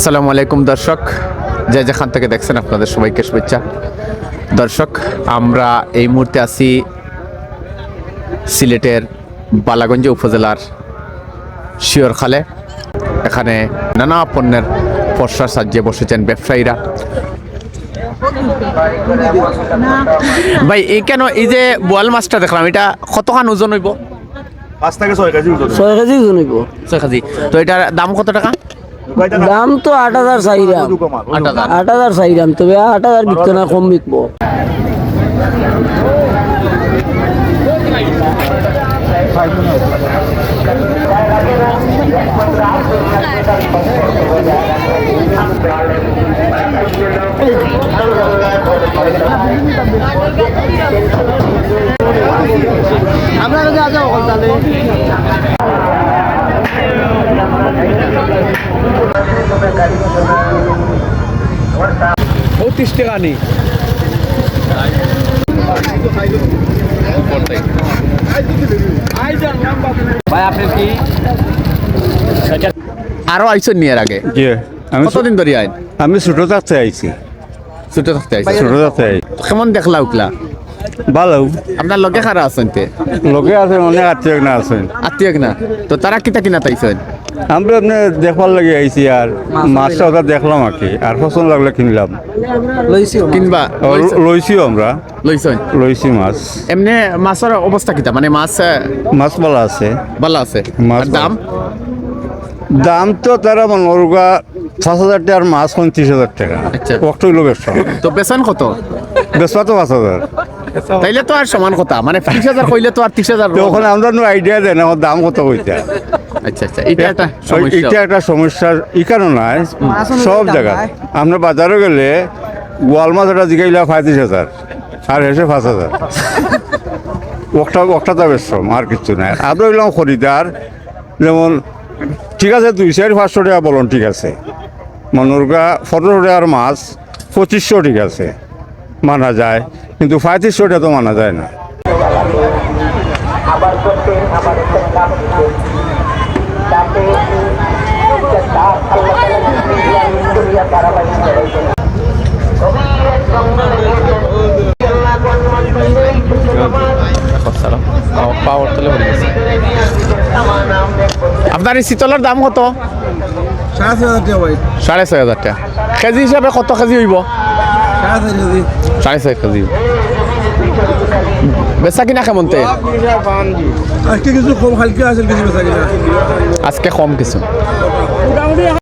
আসসালামু আলাইকুম দর্শক। যে যেখান থেকে দেখছেন আপনাদের সবাইকে শুভেচ্ছা। দর্শক আমরা এই মুহূর্তে আছি সিলেটের বালাগঞ্জ উপজেলার শিওরখালে। এখানে নানা পণ্যের পশ্চার সাজিয়ে বসেছেন ব্যবসায়ীরা। ভাই এই কেন এই যে বোয়াল মাছটা দেখলাম এটা কতখান ওজন হইব? পাঁচ থেকে ছয় কেজি ওজন ছয় কেজি শুনিব ছয় কেজি। তো এটার দাম কত টাকা? দাম তো আট হাজার চাইরাম আট হাজার। চাইরাম তবে আট হাজার বিকতো না কম বিকবো। আমরা কাছে আছে পঁয়ত্রিশ টাকা নেই। ভাই আপনার কি আরও আইসন নিয়ে আগে? জি আমি কতদিন ধরে আইন? আমি ছোট থাকতে আইছি। ছুটে থাকতে আইসন ছোট থাকতে আই কেমন দেখলা উকলা? ভালো। আপনার লগে খারা আছেন তে? লোকে আছে অনেক আত্মীয় না আছেন। আত্মীয় না। তো তারা কিতা কিনা তাইছেন? আমরা আপনি দেখবার লাগে আইছি আর মাছটা ওটা দেখলাম আর কি আর পছন্দ লাগলে কিনলাম। লইছি কিনবা? লইছিও আমরা। লইছেন? লইছি মাছ। এমনি মাছের অবস্থা কিতা? মানে মাছ মাছ ভালো আছে। ভালো আছে? মাছ দাম? দাম তো তারা মনোরগা পাঁচ হাজার টাকার মাছ পঁয়ত্রিশ হাজার টাকা। আচ্ছা। কষ্ট হইল ব্যবসা তো বেচন কত? বেচা তো পাঁচ হাজার। তাইলে তো আর সমান কথা। মানে ত্রিশ হাজার কইলে তো আর ত্রিশ হাজার তো ওখানে আমরা নো আইডিয়া দেন আমার দাম কত কইতে। আচ্ছা আচ্ছা এটা একটা এটা একটা সমস্যার ই কারণ নাই সব জায়গায়। আমরা বাজারে গেলে গোয়াল মাছ একটা জিগাইলা পঁয়ত্রিশ হাজার আর হেসে পাঁচ হাজার। একটা একটা তো বেশ আর কিছু নাই। আদৌ এলাম খরিদার যেমন ঠিক আছে দুই চার পাঁচশো টাকা বলুন ঠিক আছে। মনোরগা পনেরো টাকার মাছ পঁচিশশো ঠিক আছে। মানা যায়। কিন্তু পঁয়ত্রিশশো টাকা তো মানা যায় না। আপনার এই শীতলের দাম কত? সাড়ে ছয় হাজার টাকা কেজি হিসাবে কত কেজি হইব? সাড়ে ছয় কেজি বেচা কিনা কেমন তে? আজকে কিছু কম হালকা আছে কিছু বেচা কিনা। আজকে কম কিছু।